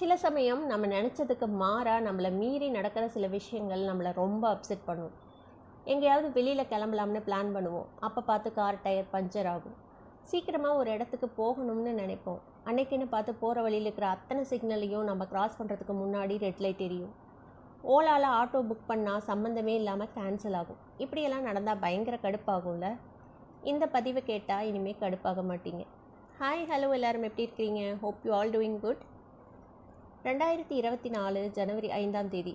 சில சமயம் நம்ம நினச்சதுக்கு மாறாக நம்மளை மீறி நடக்கிற சில விஷயங்கள் நம்மளை ரொம்ப அப்செட் பண்ணும். எங்கேயாவது வெளியில் கிளம்பலாம்னு பிளான் பண்ணுவோம். அப்போ பார்த்து கார் டயர் பஞ்சர் ஆகும். சீக்கிரமாக ஒரு இடத்துக்கு போகணும்னு நினைப்போம். அன்னைக்குன்னு பார்த்து போகிற வழியில் இருக்கிற அத்தனை சிக்னலையும் நம்ம கிராஸ் பண்ணுறதுக்கு முன்னாடி ரெட் லைட் எரியும். ஓலாவில் ஆட்டோ புக் பண்ணால் சம்மந்தமே இல்லாமல் கேன்சல் ஆகும். இப்படியெல்லாம் நடந்தால் பயங்கர கடுப்பாகும்ல? இந்த பதிவை கேட்டால் இனிமேல் கடுப்பாக மாட்டீங்க. ஹாய் ஹலோ எல்லோரும் எப்படி இருக்கிறீங்க? Hope you all doing good ரெண்டாயிரத்தி இருபத்தி நாலு ஜனவரி ஐந்தாம் தேதி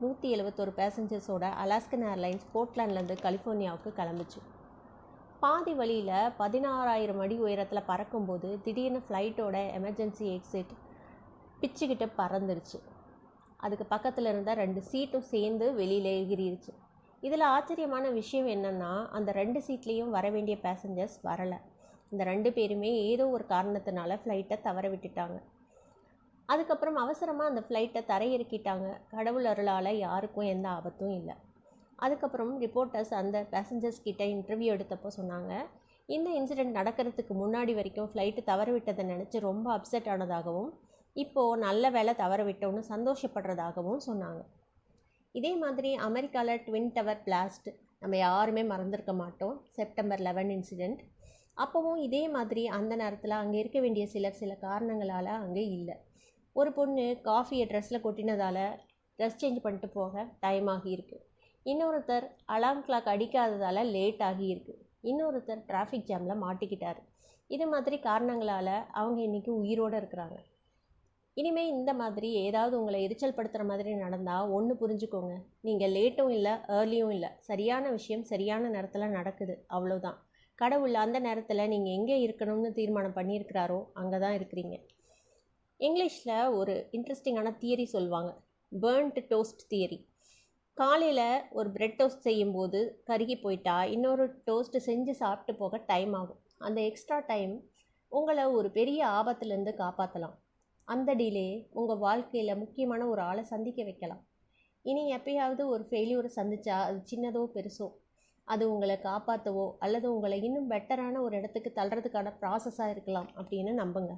நூற்றி எழுபத்தொரு பேசஞ்சர்ஸோட அலாஸ்கன் ஏர்லைன்ஸ் போர்ட்லாண்ட்லேருந்து கலிஃபோர்னியாவுக்கு கிளம்புச்சு. பாதி வழியில் பதினாறாயிரம் அடி உயரத்தில் பறக்கும்போது திடீர்னு ஃப்ளைட்டோட எமர்ஜென்சி எக்ஸிட் பிச்சுக்கிட்டு பறந்துருச்சு. அதுக்கு பக்கத்தில் இருந்த ரெண்டு சீட்டும் சேர்ந்து வெளியில் எகிரிருச்சு இதில் ஆச்சரியமான விஷயம் என்னென்னா அந்த ரெண்டு சீட்லேயும் வர வேண்டிய பேசஞ்சர்ஸ் வரலை. இந்த ரெண்டு பேருமே ஏதோ ஒரு காரணத்தினால ஃப்ளைட்டை தவற விட்டுட்டாங்க. அதுக்கப்புறம் அவசரமாக அந்த ஃப்ளைட்டை தரையிறக்கிட்டாங்க. கடவுள் அருளால் யாருக்கும் எந்த ஆபத்தும் இல்லை. அதுக்கப்புறம் ரிப்போர்ட்டர்ஸ் அந்த பேசஞ்சர்ஸ் கிட்ட இன்டர்வியூ எடுத்தப்போ சொன்னாங்க. இந்த இன்சிடெண்ட் நடக்கிறதுக்கு முன்னாடி வரைக்கும் ஃப்ளைட்டு தவற விட்டதை நினச்சி ரொம்ப அப்செட் ஆனதாகவும் இப்போது நல்ல வேலை தவற விட்டோன்னு சந்தோஷப்படுறதாகவும் சொன்னாங்க. இதே மாதிரி அமெரிக்காவில் ட்வின் டவர் பிளாஸ்ட் நம்ம யாருமே மறந்துருக்க மாட்டோம். செப்டம்பர் லெவன் இன்சிடெண்ட் அப்போவும் இதே மாதிரி அந்த நேரத்தில் அங்கே இருக்க வேண்டிய சிலர் சில காரணங்களால் அங்கே இல்லை. ஒரு பொண்ணு காஃபியை ட்ரெஸ்ஸில் கொட்டினதால் ட்ரெஸ் சேஞ்ச் பண்ணிட்டு போக டைம் ஆகியிருக்கு. இன்னொருத்தர் அலாம் கிளாக் அடிக்காததால் லேட் ஆகியிருக்கு. இன்னொருத்தர் டிராஃபிக் ஜாமில் மாட்டிக்கிட்டார். இது மாதிரி காரணங்களால் அவங்க இன்றைக்கி உயிரோடு இருக்கிறாங்க. இனிமேல் இந்த மாதிரி ஏதாவது உங்களை எரிச்சல் படுத்துகிற மாதிரி நடந்தால் ஒன்று புரிஞ்சுக்கோங்க. நீங்கள் லேட்டும் இல்லை ஏர்லியும் இல்லை. சரியான விஷயம் சரியான நேரத்தில் நடக்குது. அவ்வளோதான் கடவுள் அந்த நேரத்தில் நீங்கள் எங்கே இருக்கணும்னு தீர்மானம் பண்ணியிருக்கிறாரோ அங்கே தான் இருக்கிறீங்க. இங்கிலீஷில் ஒரு இன்ட்ரெஸ்டிங்கான தியரி சொல்லுவாங்க. பேர்ன்ட் டோஸ்ட் தியரி காலையில் ஒரு பிரெட் டோஸ்ட் செய்யும்போது கருகி போயிட்டா இன்னொரு டோஸ்ட்டு செஞ்சு சாப்பிட்டு போக டைம் ஆகும். அந்த எக்ஸ்ட்ரா டைம் உங்களை ஒரு பெரிய ஆபத்துலேருந்து காப்பாற்றலாம் அந்த டிலே உங்கள் வாழ்க்கையில் முக்கியமான ஒரு ஆளை சந்திக்க வைக்கலாம். இனி எப்பயாவது ஒரு ஃபெயிலியூரை சந்திச்சா அது சின்னதோ பெருசோ அது உங்களை காப்பாற்றவோ அல்லது உங்களை இன்னும் பெட்டரான ஒரு இடத்துக்கு தள்ளுறதுக்கான ப்ராசஸாக இருக்கலாம் அப்படின்னு நம்புங்க.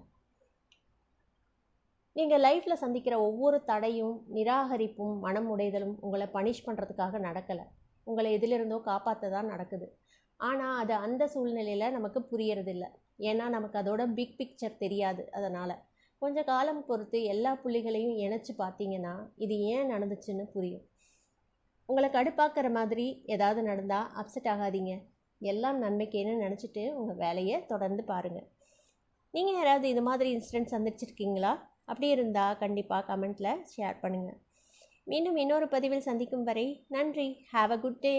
நீங்கள் லைஃப்பில் சந்திக்கிற ஒவ்வொரு தடையும் நிராகரிப்பும் மனம் உடைதலும் உங்களை பனிஷ் பண்ணுறதுக்காக நடக்கலை. உங்களை எதிலிருந்தோ காப்பாற்ற தான் நடக்குது. ஆனால் அது அந்த சூழ்நிலையில் நமக்கு புரியறதில்ல. ஏன்னா நமக்கு அதோட பிக் பிக்சர் தெரியாது அதனால். கொஞ்ச காலம் பொறுத்து எல்லா புள்ளிகளையும் இணைச்சி பார்த்தீங்கன்னா இது ஏன் நடந்துச்சுன்னு புரியும். உங்களை கடுப்பாக்கிற மாதிரி ஏதாவது நடந்தால் அப்செட் ஆகாதீங்க. எல்லாம் நன்மைக்கேன்னு நினச்சிட்டு உங்கள் வேலையை தொடர்ந்து பாருங்கள் நீங்கள் யாராவது இது மாதிரி இன்சிடென்ட் சந்திச்சிருக்கீங்களா? அப்படி இருந்தால் கண்டிப்பாக கமெண்ட்டில் ஷேர் பண்ணுங்கள் மீண்டும் இன்னொரு பதிவில் சந்திக்கும் வரை நன்றி. Have a good day